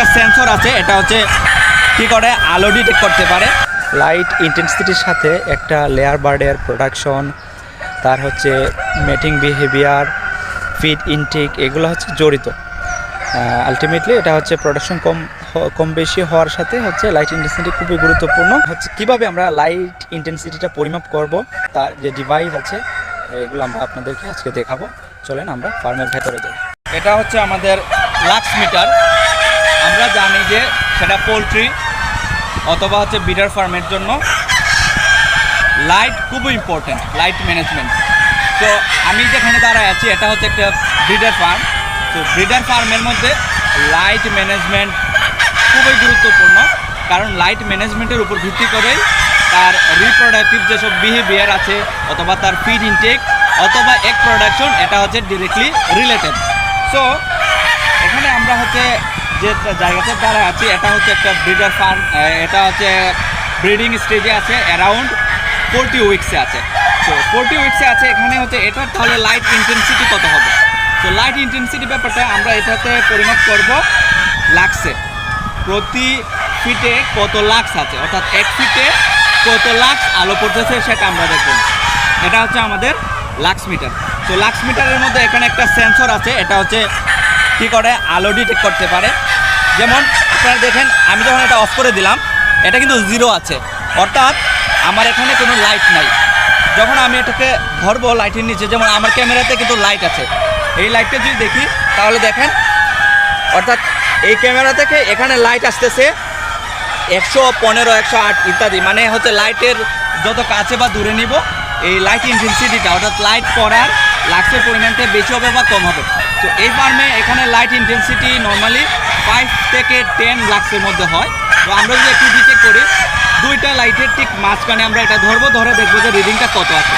একটা সেন্সর আছে এটা হচ্ছে কি করে? আলো ডিটেক্ট করতে পারে। লাইট ইন্টেন্সিটির সাথে একটা লেয়ার বার্ডের প্রোডাকশন তার হচ্ছে মেটিং বিহেভিয়ার ফিড ইনটেক এগুলো হচ্ছে জড়িত। আলটিমেটলি এটা হচ্ছে প্রোডাকশন কম কম বেশি হওয়ার সাথে হচ্ছে লাইট ইন্টেন্সিটি খুবই গুরুত্বপূর্ণ। হচ্ছে কীভাবে আমরা লাইট ইন্টেন্সিটিটা পরিমাপ করব তার যে ডিভাইস আছে এগুলো আমরা আপনাদেরকে আজকে দেখাবো। চলেন আমরা ফার্মের ভেতরে যাই। এটা হচ্ছে আমাদের লাক্স মিটার আমরা জানি যে সেটা পোলট্রি অথবা হচ্ছে বিডার ফার্মের জন্য লাইট খুবই ইম্পর্টেন্ট লাইট ম্যানেজমেন্ট তো আমি যেখানে দাঁড়ায় আছি, এটা হচ্ছে একটা ব্রিডার ফার্ম তো ব্রিডার ফার্মের মধ্যে লাইট ম্যানেজমেন্ট খুবই গুরুত্বপূর্ণ, কারণ লাইট ম্যানেজমেন্টের উপর ভিত্তি করেই তার রিপ্রোডাক্টিভ যেসব বিহেভিয়ার আছে, অথবা তার ফিড ইনটেক অথবা এক প্রোডাকশন এটা হচ্ছে ডিরেক্টলি রিলেটেড সো এখানে আমরা হচ্ছে যে জায়গাতে দ্বারা আছি, এটা হচ্ছে একটা ব্রিডার ফার্ম এটা হচ্ছে ব্রিডিং স্টেজে আছে অ্যারাউন্ড ফোরটি উইক্সে আছে। তো ফোরটি উইক্সে আছে, এখানে হচ্ছে এটার তাহলে লাইট ইন্টেন্সিটি কত হবে? তো লাইট ইন্টেন্সিটি ব্যাপারটা আমরা এটাতে পরিমাপ করব লাক্সে প্রতি ফিটে কত লাক্স আছে? অর্থাৎ এক ফিটে কত লাক্স আলো পড়তেছে সেটা আমরা দেখব। এটা হচ্ছে আমাদের লাক্স মিটার তো লাক্স মিটারের মধ্যে এখানে একটা সেন্সর আছে, এটা হচ্ছে কি করে? আলো ডিটেক্ট করতে পারে। যেমন, আপনারা দেখেন, আমি যখন এটা অফ করে দিলাম, এটা কিন্তু জিরো আছে। অর্থাৎ, আমার এখানে কোনো লাইট নাই। যখন আমি এটাকে ধরবো লাইটের নিচে, যেমন আমার ক্যামেরাতে কিন্তু লাইট আছে। এই লাইটটা যদি দেখি, তাহলে দেখেন, অর্থাৎ এই ক্যামেরা থেকে এখানে লাইট আসতেছে একশো পনেরো, একশো আট ইত্যাদি। মানে হচ্ছে লাইটের যত কাছে বা দূরে নিব, এই লাইট ইন্টেন্সিটিটা অর্থাৎ লাইট পড়ার লাক্সের পরিমাণটা বেশি হবে বা কম হবে। তো এই ফার্মে এখানে লাইট ইন্টেন্সিটি নর্মালি ফাইভ থেকে টেন লাক্সের মধ্যে হয়। তো আমরা যদি একটু ডিটেক্ট করি, দুইটা লাইটের ঠিক মাঝখানে আমরা এটা ধরবো, ধরে দেখব যে রিডিংটা কত আছে।